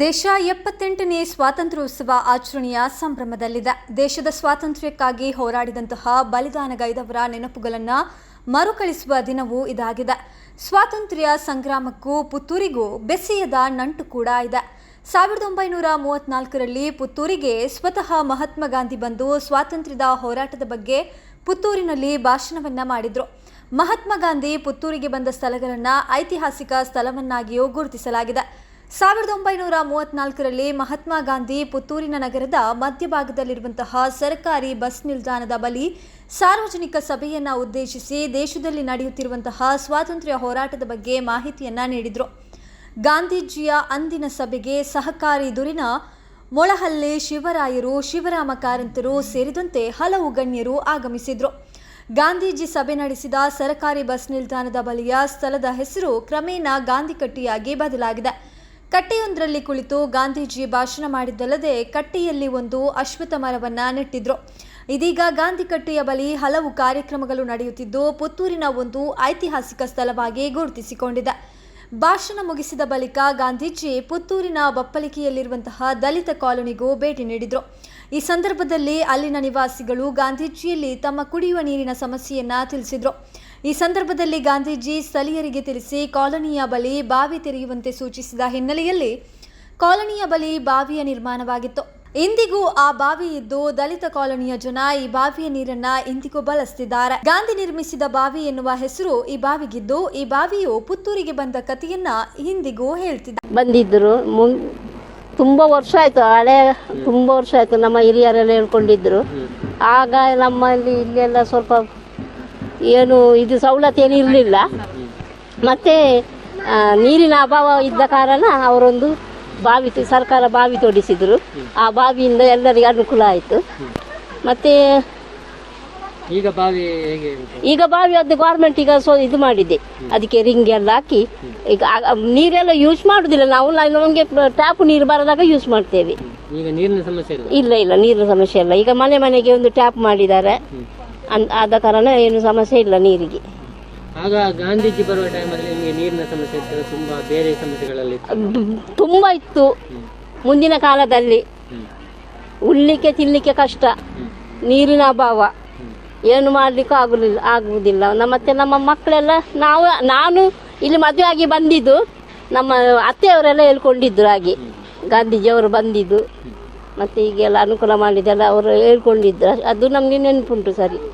ದೇಶ ಎಪ್ಪತ್ತೆಂಟನೇ ಸ್ವಾತಂತ್ರ್ಯೋತ್ಸವ ಆಚರಣೆಯ ಸಂಭ್ರಮದಲ್ಲಿದೆ. ದೇಶದ ಸ್ವಾತಂತ್ರ್ಯಕ್ಕಾಗಿ ಹೋರಾಡಿದಂತಹ ಬಲಿದಾನಗೈದವರ ನೆನಪುಗಳನ್ನು ಮರುಕಳಿಸುವ ದಿನವೂ ಇದಾಗಿದೆ. ಸ್ವಾತಂತ್ರ್ಯ ಸಂಗ್ರಾಮಕ್ಕೂ ಪುತ್ತೂರಿಗೂ ಬೆಸೆಯದ ನಂಟು ಕೂಡ ಇದೆ. ಸಾವಿರದ ಒಂಬೈನೂರ ಮೂವತ್ನಾಲ್ಕರಲ್ಲಿ ಪುತ್ತೂರಿಗೆ ಸ್ವತಃ ಮಹಾತ್ಮ ಗಾಂಧಿ ಬಂದು ಸ್ವಾತಂತ್ರ್ಯದ ಹೋರಾಟದ ಬಗ್ಗೆ ಪುತ್ತೂರಿನಲ್ಲಿ ಭಾಷಣವನ್ನ ಮಾಡಿದರು. ಮಹಾತ್ಮ ಗಾಂಧಿ ಪುತ್ತೂರಿಗೆ ಬಂದ ಸ್ಥಳಗಳನ್ನು ಐತಿಹಾಸಿಕ ಸ್ಥಳವನ್ನಾಗಿಯೂ ಗುರುತಿಸಲಾಗಿದೆ. ಸಾವಿರದ ಒಂಬೈನೂರ ಮೂವತ್ನಾಲ್ಕರಲ್ಲಿ ಮಹಾತ್ಮ ಗಾಂಧಿ ಪುತ್ತೂರಿನ ನಗರದ ಮಧ್ಯಭಾಗದಲ್ಲಿರುವಂತಹ ಸರ್ಕಾರಿ ಬಸ್ ನಿಲ್ದಾಣದ ಬಳಿ ಸಾರ್ವಜನಿಕ ಸಭೆಯನ್ನು ಉದ್ದೇಶಿಸಿ ದೇಶದಲ್ಲಿ ನಡೆಯುತ್ತಿರುವಂತಹ ಸ್ವಾತಂತ್ರ್ಯ ಹೋರಾಟದ ಬಗ್ಗೆ ಮಾಹಿತಿಯನ್ನು ನೀಡಿದರು. ಗಾಂಧೀಜಿಯ ಅಂದಿನ ಸಭೆಗೆ ಸಹಕಾರಿ ದುರಿನ ಮೊಳಹಳ್ಳಿ ಶಿವರಾಯರು, ಶಿವರಾಮ ಕಾರಂತರು ಸೇರಿದಂತೆ ಹಲವು ಗಣ್ಯರು ಆಗಮಿಸಿದರು. ಗಾಂಧೀಜಿ ಸಭೆ ನಡೆಸಿದ ಸರಕಾರಿ ಬಸ್ ನಿಲ್ದಾಣದ ಬಳಿಯ ಸ್ಥಳದ ಹೆಸರು ಕ್ರಮೇಣ ಗಾಂಧಿಕಟ್ಟಿಯಾಗಿ ಬದಲಾಗಿದೆ. ಕಟ್ಟೆಯೊಂದರಲ್ಲಿ ಕುಳಿತು ಗಾಂಧೀಜಿ ಭಾಷಣ ಮಾಡಿದ್ದಲ್ಲದೆ ಕಟ್ಟೆಯಲ್ಲಿ ಒಂದು ಅಶ್ವತ್ಥ ಮರವನ್ನು ನೆಟ್ಟಿದ್ರು. ಇದೀಗ ಗಾಂಧಿ ಕಟ್ಟೆಯ ಬಳಿ ಹಲವು ಕಾರ್ಯಕ್ರಮಗಳು ನಡೆಯುತ್ತಿದ್ದು, ಪುತ್ತೂರಿನ ಒಂದು ಐತಿಹಾಸಿಕ ಸ್ಥಳವಾಗಿ ಗುರುತಿಸಿಕೊಂಡಿದೆ. ಭಾಷಣ ಮುಗಿಸಿದ ಬಳಿಕ ಗಾಂಧೀಜಿ ಪುತ್ತೂರಿನ ಬಪ್ಪಲಿಕೆಯಲ್ಲಿರುವಂತಹ ದಲಿತ ಕಾಲೋನಿಗೂ ಭೇಟಿ ನೀಡಿದರು. ಈ ಸಂದರ್ಭದಲ್ಲಿ ಅಲ್ಲಿನ ನಿವಾಸಿಗಳು ಗಾಂಧೀಜಿಯಲ್ಲಿ ತಮ್ಮ ಕುಡಿಯುವ ನೀರಿನ ಸಮಸ್ಯೆಯನ್ನು ತಿಳಿಸಿದರು. ಈ ಸಂದರ್ಭದಲ್ಲಿ ಗಾಂಧೀಜಿ ಸ್ಥಳೀಯರಿಗೆ ತಿಳಿಸಿ ಕಾಲೋನಿಯ ಬಳಿ ಬಾವಿ ತೆರೆಯುವಂತೆ ಸೂಚಿಸಿದ ಹಿನ್ನೆಲೆಯಲ್ಲಿ ಕಾಲೋನಿಯ ಬಳಿ ಬಾವಿಯ ನಿರ್ಮಾಣವಾಗಿತ್ತು. ಇಂದಿಗೂ ಆ ಬಾವಿ ಇದ್ದು ದಲಿತ ಕಾಲೋನಿಯ ಜನ ಈ ಬಾವಿಯ ನೀರನ್ನ ಇಂದಿಗೂ ಬಳಸ್ತಿದ್ದಾರೆ. ಗಾಂಧಿ ನಿರ್ಮಿಸಿದ ಬಾವಿ ಎನ್ನುವ ಹೆಸರು ಈ ಬಾವಿಗಿದ್ದು, ಈ ಬಾವಿಯು ಪುತ್ತೂರಿಗೆ ಬಂದ ಕಥೆಯನ್ನ ಇಂದಿಗೂ ಹೇಳ್ತಿದ್ದ. ಬಂದಿದ್ರು. ತುಂಬಾ ವರ್ಷ ಆಯ್ತು. ಹಳೆ, ತುಂಬಾ ವರ್ಷ ಆಯ್ತು. ನಮ್ಮ ಹಿರಿಯರೆಲ್ಲ ಹೇಳ್ಕೊಂಡಿದ್ರು. ಆಗ ನಮ್ಮಲ್ಲಿ ಇಲ್ಲೆಲ್ಲ ಸ್ವಲ್ಪ ಏನು ಇದು ಸವಲತ್ತು ಏನು ಇರಲಿಲ್ಲ. ಮತ್ತು ನೀರಿನ ಅಭಾವ ಇದ್ದ ಕಾರಣ ಅವರೊಂದು ಬಾವಿ ಸರ್ಕಾರ ಬಾವಿ ತೋಡಿಸಿದ್ರು. ಆ ಬಾವಿಯಿಂದ ಎಲ್ಲರಿಗೆ ಅನುಕೂಲ ಆಯಿತು. ಮತ್ತು ಈಗ ಬಾವಿ ಈಗ ಬಾವಿ ಅದು ಗೌರ್ಮೆಂಟ್ ಈಗ ಸೊ ಇದು ಮಾಡಿದೆ. ಅದಕ್ಕೆ ರಿಂಗ್ ಎಲ್ಲ ಹಾಕಿ. ಈಗ ನೀರೆಲ್ಲ ಯೂಸ್ ಮಾಡುದಿಲ್ಲ ನಾವು. ನಮಗೆ ಟ್ಯಾಪ್ ನೀರು ಬರದಾಗ ಯೂಸ್ ಮಾಡ್ತೇವೆ. ಈಗ ನೀರಿನ ಸಮಸ್ಯೆ ಇಲ್ಲ? ಇಲ್ಲ ನೀರಿನ ಸಮಸ್ಯೆ ಇಲ್ಲ. ಈಗ ಮನೆ ಮನೆಗೆ ಒಂದು ಟ್ಯಾಪ್ ಮಾಡಿದ್ದಾರೆ. ಅನ್- ಆದ ಕಾರಣ ಏನು ಸಮಸ್ಯೆ ಇಲ್ಲ ನೀರಿಗೆ. ಆಗ ಗಾಂಧೀಜಿ ಬರುವ ಟೈಮಲ್ಲಿ ನಿಮಗೆ ನೀರಿನ ಸಮಸ್ಯೆ ಇತ್ತು ತುಂಬಾ ಬೇರೆ ಸಮಸ್ಯೆಗಳಲ್ಲಿ ಇತ್ತು. ತುಂಬ ಇತ್ತು. ಮುಂದಿನ ಕಾಲದಲ್ಲಿ. ಉಳ್ಳಿಕ್ಕೆ ತಿನ್ಲಿಕ್ಕೆ ಕಷ್ಟ ನೀರಿನ ಅಭಾವ. ಏನು ಮಾಡ್ಲಿಕ್ಕೂ ಆಗುದಿಲ್ಲ ಆಗುವುದಿಲ್ಲ. ನಮ್ಮ ಮತ್ತೆ ನಮ್ಮ ಮಕ್ಕಳೆಲ್ಲ ನಾವು ನಾನು ಇಲ್ಲಿ ಮದುವೆ ಆಗಿ ಬಂದಿದ್ದು ನಮ್ಮ ಅತ್ತೆಯವರೆಲ್ಲ ಹೇಳ್ಕೊಂಡಿದ್ರು ಹಾಗೆ. ಗಾಂಧೀಜಿಯವರು ಬಂದಿದ್ದು ಮತ್ತೆ ಈಗೆಲ್ಲ ಅನುಕೂಲ ಮಾಡಿದ್ದೆಲ್ಲ ಅವರು ಹೇಳ್ಕೊಂಡಿದ್ರು. ಅದು ನಮಗೆ ನೆನಪುಂಟು ಸರಿ.